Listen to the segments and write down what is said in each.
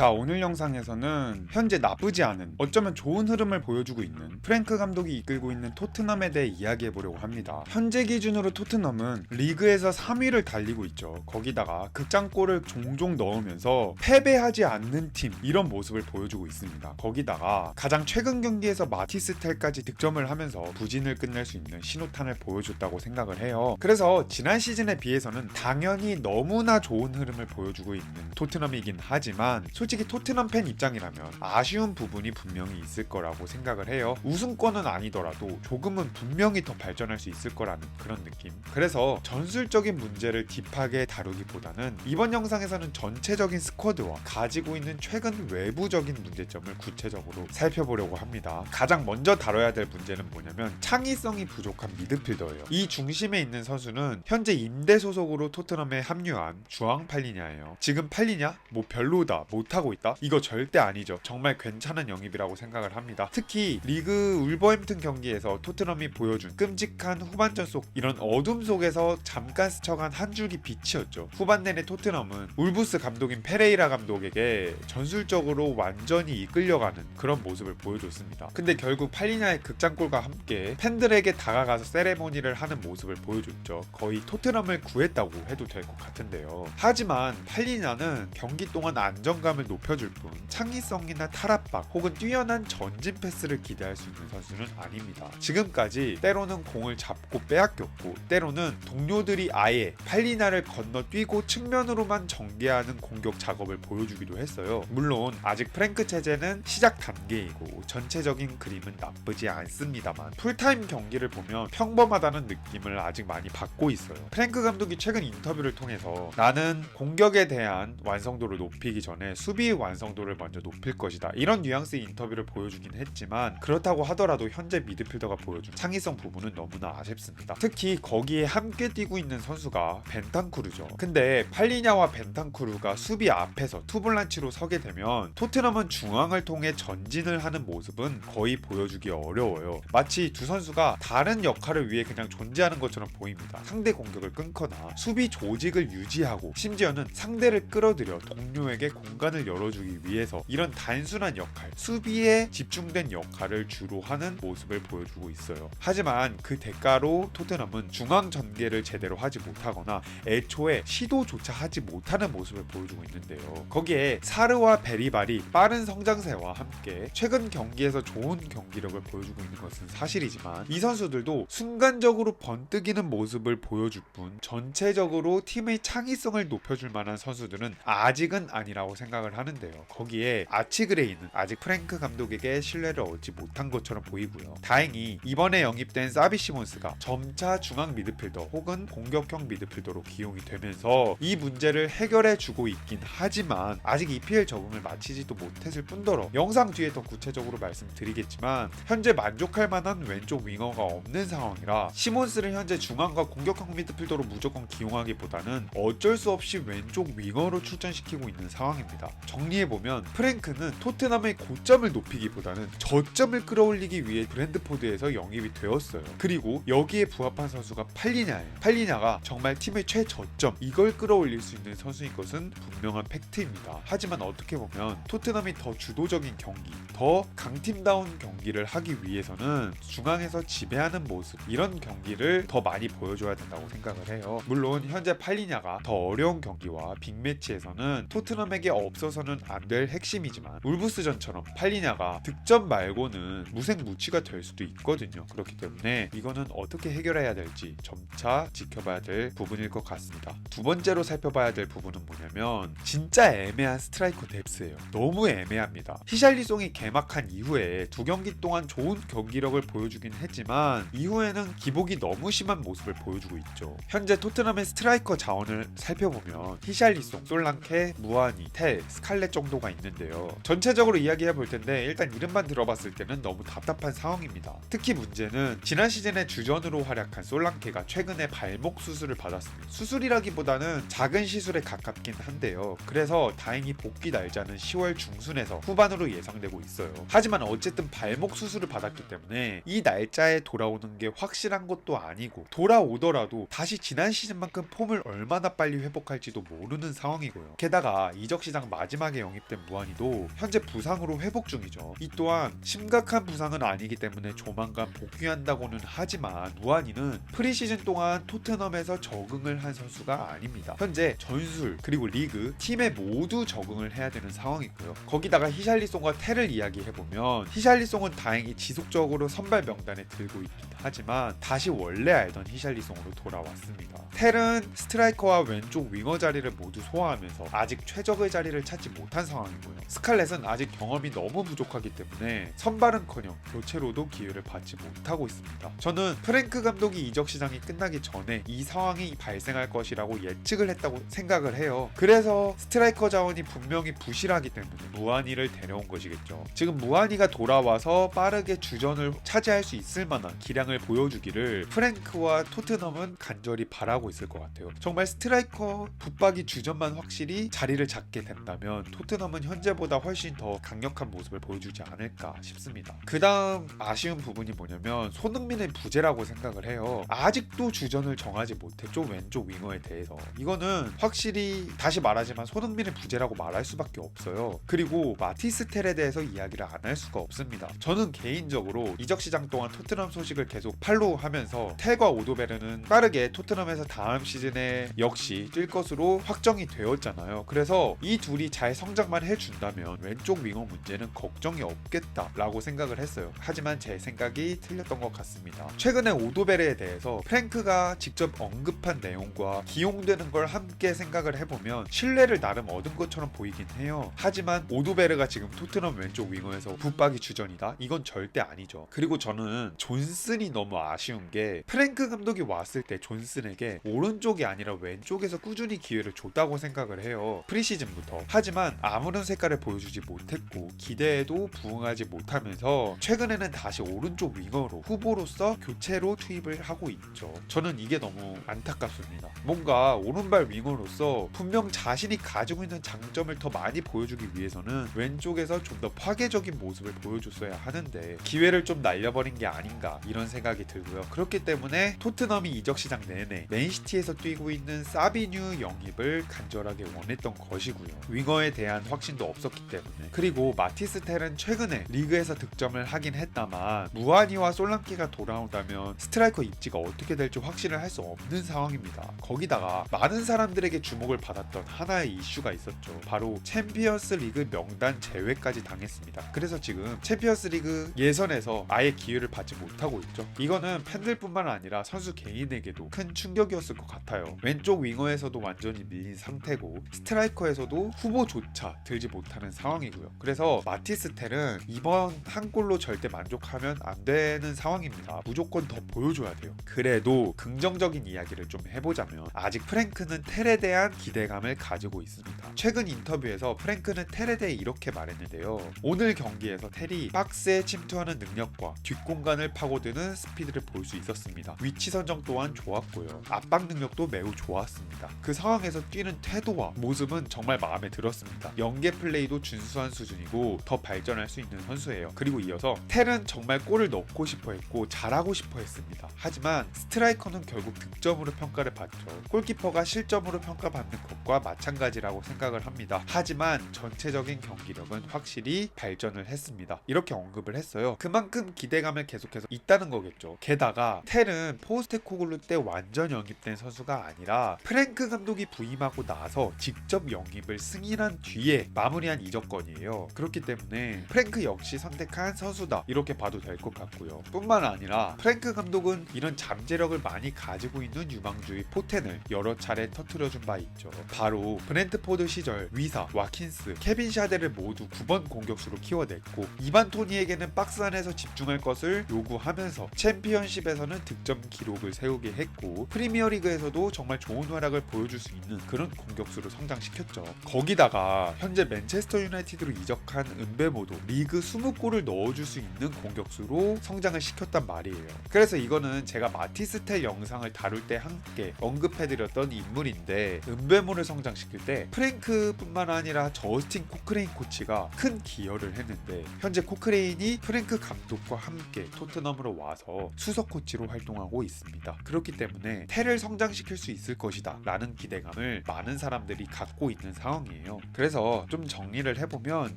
자 오늘 영상에서는 현재 나쁘지 않은 어쩌면 좋은 흐름을 보여주고 있는 프랭크 감독이 이끌고 있는 토트넘에 대해 이야기해 보려고 합니다. 현재 기준으로 토트넘은 리그에서 3위를 달리고 있죠. 거기다가 극장골을 종종 넣으면서 패배하지 않는 팀 이런 모습을 보여주고 있습니다. 거기다가 가장 최근 경기에서 마티스텔까지 득점을 하면서 부진을 끝낼 수 있는 신호탄을 보여줬다고 생각을 해요. 그래서 지난 시즌에 비해서는 당연히 너무나 좋은 흐름을 보여주고 있는 토트넘이긴 하지만 솔직히 토트넘 팬 입장이라면 아쉬운 부분이 분명히 있을 거라고 생각을 해요. 우승권은 아니더라도 조금은 분명히 더 발전할 수 있을 거라는 그런 느낌. 그래서 전술적인 문제를 딥하게 다루기보다는 이번 영상에서는 전체적인 스쿼드와 가지고 있는 최근 외부적인 문제점을 구체적으로 살펴보려고 합니다. 가장 먼저 다뤄야 될 문제는 뭐냐면 창의성이 부족한 미드필더예요. 이 중심에 있는 선수는 현재 임대 소속으로 토트넘에 합류한 주앙 팔리냐예요. 지금 팔리냐? 뭐 별로다. 못하고 있다? 이거 절대 아니죠. 정말 괜찮은 영입이라고 생각을 합니다. 특히 리그 울버햄튼 경기에서 토트넘이 보여준 끔찍한 후반전 속 이런 어둠 속에서 잠깐 스쳐간 한 줄기 빛이었죠. 후반 내내 토트넘은 울부스 감독인 페레이라 감독에게 전술적으로 완전히 이끌려가는 그런 모습을 보여줬습니다. 근데 결국 팔리냐의 극장골과 함께 팬들에게 다가가서 세레모니를 하는 모습을 보여줬죠. 거의 토트넘을 구했다고 해도 될 것 같은데요. 하지만 팔리냐는 경기 동안 안정감을 높여줄 뿐 창의성이나 탈압박 혹은 뛰어난 전진 패스를 기대할 수 있는 선수는 아닙니다. 지금까지 때로는 공을 잡고 빼앗겼고 때로는 동료들이 아예 팔리냐를 건너뛰고 측면으로만 전개하는 공격 작업을 보여주기도 했어요. 물론 아직 프랭크 체제는 시작 단계이고 전체적인 그림은 나쁘지 않습니다만 풀타임 경기를 보면 평범하다는 느낌을 아직 많이 받고 있어요. 프랭크 감독이 최근 인터뷰를 통해서 나는 공격에 대한 완성도를 높이기 전에 수비 완성도를 먼저 높일 것이다. 이런 뉘앙스의 인터뷰를 보여주긴 했지만 그렇다고 하더라도 현재 미드필더가 보여준 창의성 부분은 너무나 아쉽습니다. 특히 거기에 함께 뛰고 있는 선수가 벤탄쿠르죠. 근데 팔리냐와 벤탄쿠르가 수비 앞에서 투볼란치로 서게 되면 토트넘은 중앙을 통해 전진을 하는 모습은 거의 보여주기 어려워요. 마치 두 선수가 다른 역할을 위해 그냥 존재하는 것처럼 보입니다. 상대 공격을 끊거나 수비 조직을 유지하고 심지어는 상대를 끌어들여 동료에게 공간을 열어주기 위해서 이런 단순한 역할, 수비에 집중된 역할을 주로 하는 모습을 보여주고 있어요. 하지만 그 대가로 토트넘은 중앙 전개를 제대로 하지 못하거나 애초에 시도조차 하지 못하는 모습을 보여주고 있는데요. 거기에 사르와 베리발이 빠른 성장세와 함께 최근 경기에서 좋은 경기력을 보여주고 있는 것은 사실이지만 이 선수들도 순간적으로 번뜩이는 모습을 보여줄 뿐 전체적으로 팀의 창의성을 높여줄 만한 선수들은 아직은 아니라고 생각을 하는데요. 거기에 아치그레이는 아직 프랭크 감독에게 신뢰를 얻지 못한 것처럼 보이고요. 다행히 이번에 영입된 사비 시몬스가 점차 중앙 미드필더 혹은 공격형 미드필더로 기용이 되면서 이 문제를 해결해 주고 있긴 하지만 아직 EPL 적응을 마치지도 못했을 뿐더러 영상 뒤에 더 구체적으로 말씀드리겠지만 현재 만족할 만한 왼쪽 윙어가 없는 상황이라 시몬스를 현재 중앙과 공격형 미드필더로 무조건 기용하기보다는 어쩔 수 없이 왼쪽 윙어로 출전시키고 있는 상황입니다. 정리해보면 프랭크는 토트넘의 고점을 높이기보다는 저점을 끌어올리기 위해 브랜드포드에서 영입이 되었어요. 그리고 여기에 부합한 선수가 팔리냐예요. 팔리냐가 정말 팀의 최저점 이걸 끌어올릴 수 있는 선수인 것은 분명한 팩트입니다. 하지만 어떻게 보면 토트넘이 더 주도적인 경기, 더 강팀다운 경기를 하기 위해서는 중앙에서 지배하는 모습 이런 경기를 더 많이 보여줘야 된다고 생각을 해요. 물론 현재 팔리냐가 더 어려운 경기와 빅매치에서는 토트넘에게 없어 서는 안 될 핵심이지만 울브스전처럼 팔리냐가 득점 말고는 무색무취가 될 수도 있거든요. 그렇기 때문에 이거는 어떻게 해결해야 될지 점차 지켜봐야 될 부분일 것 같습니다. 두 번째로 살펴봐야 될 부분은 뭐냐면 진짜 애매한 스트라이커 뎁스예요. 너무 애매합니다. 히샬리송이 개막한 이후에 두 경기 동안 좋은 경기력을 보여주긴 했지만 이후에는 기복이 너무 심한 모습을 보여주고 있죠. 현재 토트넘의 스트라이커 자원을 살펴보면 히샬리송, 솔랑케, 무아니, 텔, 스칼렛 정도가 있는데요. 전체적으로 이야기해 볼 텐데 일단 이름만 들어봤을 때는 너무 답답한 상황입니다. 특히 문제는 지난 시즌에 주전으로 활약한 솔랑케가 최근에 발목 수술을 받았습니다. 수술이라기보다는 작은 시술에 가깝긴 한데요. 그래서 다행히 복귀 날짜는 10월 중순에서 후반으로 예상되고 있어요. 하지만 어쨌든 발목 수술을 받았기 때문에 이 날짜에 돌아오는 게 확실한 것도 아니고 돌아오더라도 다시 지난 시즌만큼 폼을 얼마나 빨리 회복할지도 모르는 상황이고요. 게다가 이적 시장 마지막에 영입된 무한이도 현재 부상으로 회복 중이죠. 이 또한 심각한 부상은 아니기 때문에 조만간 복귀한다고는 하지만 무한이는 프리시즌 동안 토트넘에서 적응을 한 선수가 아닙니다. 현재 전술 그리고 리그 팀에 모두 적응을 해야 되는 상황이고요. 거기다가 히샬리송과 테를 이야기해보면 히샬리송은 다행히 지속적으로 선발 명단에 들고 있긴 하지만 다시 원래 알던 히샬리송으로 돌아왔습니다. 텔은 스트라이커와 왼쪽 윙어 자리를 모두 소화하면서 아직 최적의 자리를 찾지 못한 상황이고요. 스칼렛은 아직 경험이 너무 부족하기 때문에 선발은커녕 교체로도 기회를 받지 못하고 있습니다. 저는 프랭크 감독이 이적 시장이 끝나기 전에 이 상황이 발생할 것이라고 예측을 했다고 생각을 해요. 그래서 스트라이커 자원이 분명히 부실하기 때문에 무한이를 데려온 것이겠죠. 지금 무한이가 돌아와서 빠르게 주전을 차지할 수 있을 만한 기량을 보여주기를 프랭크와 토트넘은 간절히 바라고 있을 것 같아요. 정말 스트라이커 붙박이 주전만 확실히 자리를 잡게 된다면 토트넘은 현재보다 훨씬 더 강력한 모습을 보여주지 않을까 싶습니다. 그 다음 아쉬운 부분이 뭐냐면 손흥민의 부재라고 생각을 해요. 아직도 주전을 정하지 못했죠 왼쪽 윙어에 대해서. 이거는 확실히 다시 말하지만 손흥민의 부재라고 말할 수밖에 없어요. 그리고 마티스텔에 대해서 이야기를 안 할 수가 없습니다. 저는 개인적으로 이적 시장 동안 토트넘 소식을 계속 팔로우하면서 텔과 오도베르는 빠르게 토트넘에서 다음 시즌에 역시 뛸 것으로 확정이 되었잖아요. 그래서 이 둘이 잘 성장만 해준다면 왼쪽 윙어 문제는 걱정이 없겠다라고 생각을 했어요. 하지만 제 생각이 틀렸던 것 같습니다. 최근에 오도베르에 대해서 프랭크가 직접 언급한 내용과 기용되는 걸 함께 생각을 해보면 신뢰를 나름 얻은 것처럼 보이긴 해요. 하지만 오도베르가 지금 토트넘 왼쪽 윙어에서 붙박이 주전이다? 이건 절대 아니죠. 그리고 저는 존슨이 너무 아쉬운 게 프랭크 감독이 왔을 때 존슨에게 오른쪽이 아니라 왼쪽에서 꾸준히 기회를 줬다고 생각을 해요. 프리시즌부터. 하지만 아무런 색깔을 보여주지 못했고 기대에도 부응하지 못하면서 최근에는 다시 오른쪽 윙어로 후보로서 교체로 투입을 하고 있죠. 저는 이게 너무 안타깝습니다. 뭔가 오른발 윙어로서 분명 자신이 가지고 있는 장점을 더 많이 보여주기 위해서는 왼쪽에서 좀 더 파괴적인 모습을 보여줬어야 하는데 기회를 좀 날려버린 게 아닌가 이런 생각이 들고요. 그렇기 때문에 토트넘이 이적 시장 내내 맨시티에서 뛰고 있는 사비뉴 영입을 간절하게 원했던 것이고요. 윙어 에 대한 확신도 없었기 때문에 그리고 마티스 텔은 최근에 리그에서 득점을 하긴 했다만 무아니와 솔랑키가 돌아온다면 스트라이커 입지가 어떻게 될지 확신을 할 수 없는 상황입니다. 거기다가 많은 사람들에게 주목을 받았던 하나의 이슈가 있었죠. 바로 챔피언스 리그 명단 제외까지 당했습니다. 그래서 지금 챔피언스 리그 예선에서 아예 기회를 받지 못하고 있죠. 이거는 팬들뿐만 아니라 선수 개인에게도 큰 충격이었을 것 같아요. 왼쪽 윙어에서도 완전히 밀린 상태고 스트라이커에서도 후보 조차 들지 못하는 상황이고요. 그래서 마티스텔은 이번 한 골로 절대 만족하면 안 되는 상황입니다. 무조건 더 보여줘야 돼요. 그래도 긍정적인 이야기를 좀 해보자면 아직 프랭크는 텔에 대한 기대감을 가지고 있습니다. 최근 인터뷰에서 프랭크는 텔에 대해 이렇게 말했는데요. 오늘 경기에서 텔이 박스에 침투하는 능력과 뒷공간을 파고드는 스피드를 볼 수 있었습니다. 위치 선정 또한 좋았고요. 압박 능력도 매우 좋았습니다. 그 상황에서 뛰는 태도와 모습은 정말 마음에 들었습니다. 연계 플레이도 준수한 수준이고 더 발전할 수 있는 선수예요. 그리고 이어서 텔은 정말 골을 넣고 싶어 했고 잘하고 싶어 했습니다. 하지만 스트라이커는 결국 득점으로 평가를 받죠. 골키퍼가 실점으로 평가받는 것과 마찬가지라고 생각을 합니다. 하지만 전체적인 경기력은 확실히 발전을 했습니다. 이렇게 언급을 했어요. 그만큼 기대감을 계속해서 있다는 거겠죠. 게다가 텔은 포스테코글루 때 완전 영입된 선수가 아니라 프랭크 감독이 부임하고 나서 직접 영입을 승인 한 뒤에 마무리한 이적권이에요. 그렇기 때문에 프랭크 역시 선택한 선수다 이렇게 봐도 될 것 같고요. 뿐만 아니라 프랭크 감독은 이런 잠재력을 많이 가지고 있는 유망주의 포텐을 여러 차례 터트려준 바 있죠. 바로 브렌트포드 시절 위사, 와킨스, 케빈 샤데를 모두 9번 공격수로 키워냈고 이반 토니에게는 박스 안에서 집중할 것을 요구하면서 챔피언십에서는 득점 기록을 세우게 했고 프리미어리그에서도 정말 좋은 활약을 보여줄 수 있는 그런 공격수로 성장시켰죠. 거기다 가 현재 맨체스터 유나이티드로 이적한 은베모도 리그 20골을 넣어줄 수 있는 공격수로 성장을 시켰단 말이에요. 그래서 이거는 제가 마티스텔 영상을 다룰 때 함께 언급해드렸던 인물인데 은베모를 성장시킬 때 프랭크뿐만 아니라 저스틴 코크레인 코치가 큰 기여를 했는데 현재 코크레인이 프랭크 감독과 함께 토트넘으로 와서 수석 코치로 활동하고 있습니다. 그렇기 때문에 테를 성장시킬 수 있을 것이다 라는 기대감을 많은 사람들이 갖고 있는 상황이에요. 있거든요. 그래서 좀 정리를 해보면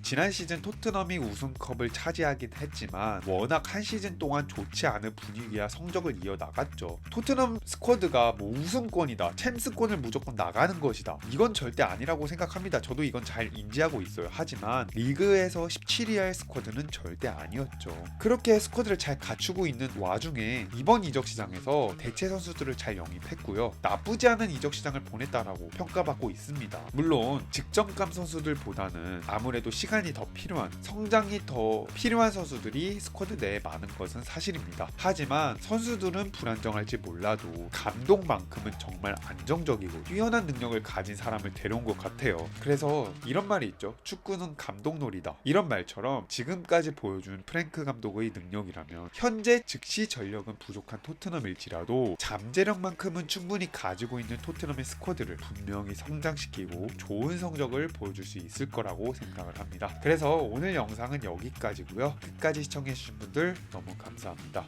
지난 시즌 토트넘이 우승컵을 차지하긴 했지만 워낙 한 시즌 동안 좋지 않은 분위기와 성적을 이어나갔죠. 토트넘 스쿼드가 뭐 우승권이다, 챔스권을 무조건 나가는 것이다. 이건 절대 아니라고 생각합니다. 저도 이건 잘 인지하고 있어요. 하지만 리그에서 17위 할 스쿼드는 절대 아니었죠. 그렇게 스쿼드를 잘 갖추고 있는 와중에 이번 이적 시장에서 대체 선수들을 잘 영입했고요. 나쁘지 않은 이적 시장을 보냈다라고 평가받고 있습니다. 물론 직 전감 선수들보다는 아무래도 시간이 더 필요한 성장이 더 필요한 선수들이 스쿼드 내에 많은 것은 사실입니다. 하지만 선수들은 불안정할지 몰라도 감독만큼은 정말 안정적이고 뛰어난 능력을 가진 사람을 데려온 것 같아요. 그래서 이런 말이 있죠. 축구는 감독놀이다. 이런 말처럼 지금까지 보여준 프랭크 감독의 능력이라면 현재 즉시 전력은 부족한 토트넘일지라도 잠재력만큼은 충분히 가지고 있는 토트넘의 스쿼드를 분명히 성장시키고 좋은 성적 을 보여줄 수 있을 거라고 생각을 합니다. 그래서 오늘 영상은 여기까지고요. 끝까지 시청해주신 분들 너무 감사합니다.